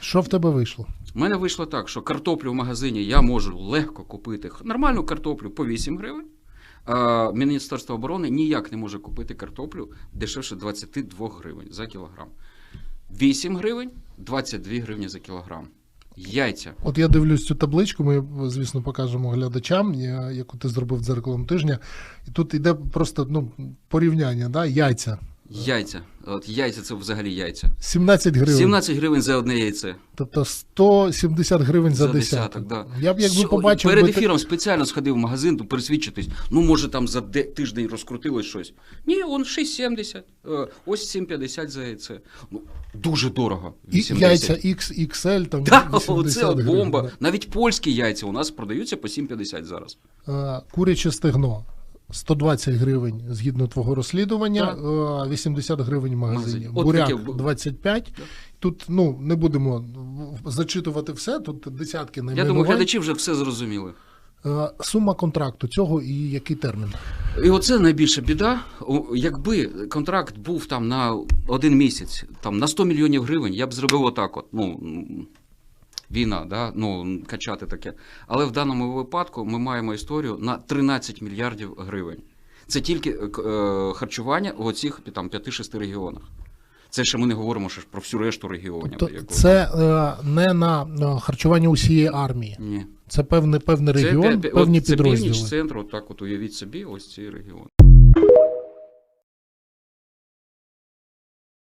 Що в тебе вийшло? У мене вийшло так, що картоплю в магазині я можу легко купити нормальну картоплю по 8 гривень. А Міністерство оборони ніяк не може купити картоплю дешевше 22 гривень за кілограм. 8 гривень, 22 гривні за кілограм. Яйця. От я дивлюсь цю табличку, ми, звісно, покажемо глядачам, я- яку ти зробив дзеркалом тижня. І тут йде просто ну, порівняння, да? яйця. Яйця. От яйця це взагалі яйця. 17 гривень. 17 гривень за одне яйце. Тобто 170 гривень за, За десяток. да. Я б якби побачив. Перед би ефіром спеціально сходив в магазин, то пересвідчитись. Ну, може, там за де- тиждень розкрутилось щось. Ні, он 6,70. е, Ось 7,50 за яйце. Ну, дуже дорого. І яйця XXL, там Так, 80 оце от гривень, бомба. да. Навіть польські яйця у нас продаються по 7,50 зараз. Е, Куряче стегно 120 гривень згідно твого розслідування, Так. е, 80 гривень в магазині. От Буряк 25. Так. Тут ну не будемо зачитувати все. Тут десятки Я думаю, глядачі вже все зрозуміли. Е, Сума контракту цього і який термін? І оце найбільша біда. Якби контракт був там на один місяць, там на 100 мільйонів гривень, я б зробив отак: от, ну, війна, да? ну, качати таке. Але в даному випадку ми маємо історію на 13 мільярдів гривень. Це тільки е, е, харчування в оцих там, 5-6 регіонах. Це ще ми не говоримо ще про всю решту регіонів. Тобто це е, не на е, харчування усієї армії. Ні. Це певний певний регіон, пе- певні це підрозділи. північ центру, так от уявіть собі, ось ці регіони.